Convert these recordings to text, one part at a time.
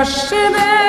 Just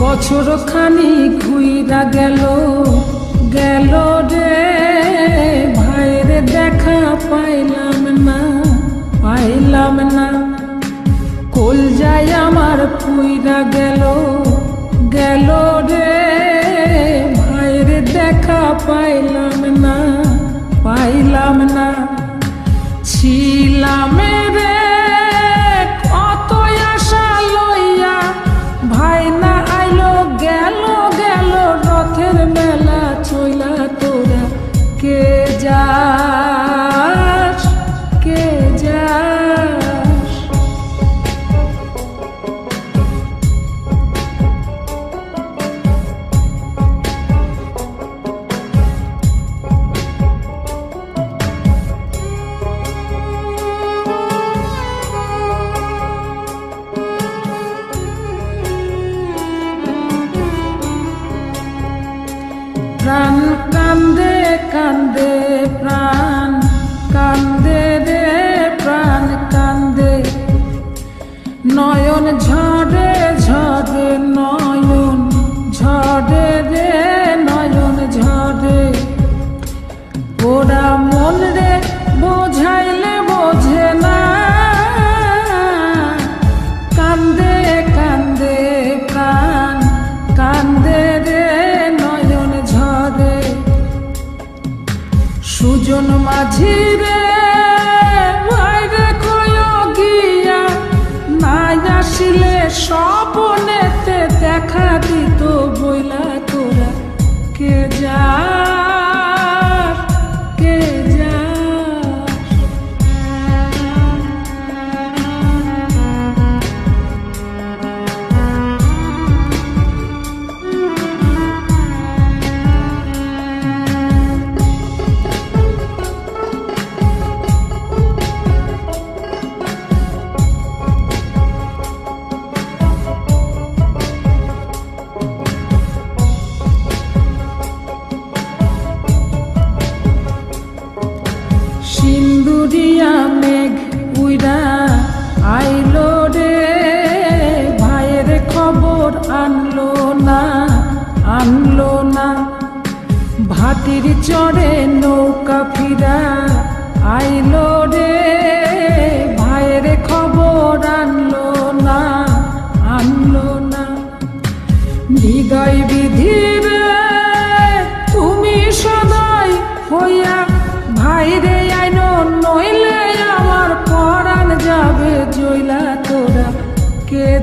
বছর খানি ঘুইরা গেল গেল রে। ভাইরে দেখা পাইলাম না পাইলাম না। কল যায় আমার ফুইরা গেলো Spoiler! প্রাণ কান্দে কান্দে প্রাণ কান্দে রে প্রাণ কান্দে। নয়ন ঝরে ঝরে সুজন মাঝিরে উড়িয়া মেঘ উইরা আইলো রে। ভাইয়ের খবর আনলো না আনলো না। ভাটির চড়ে নৌকা ফিরা আইলো রে।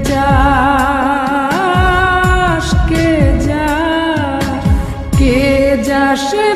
যাস কে যাস কে যাস?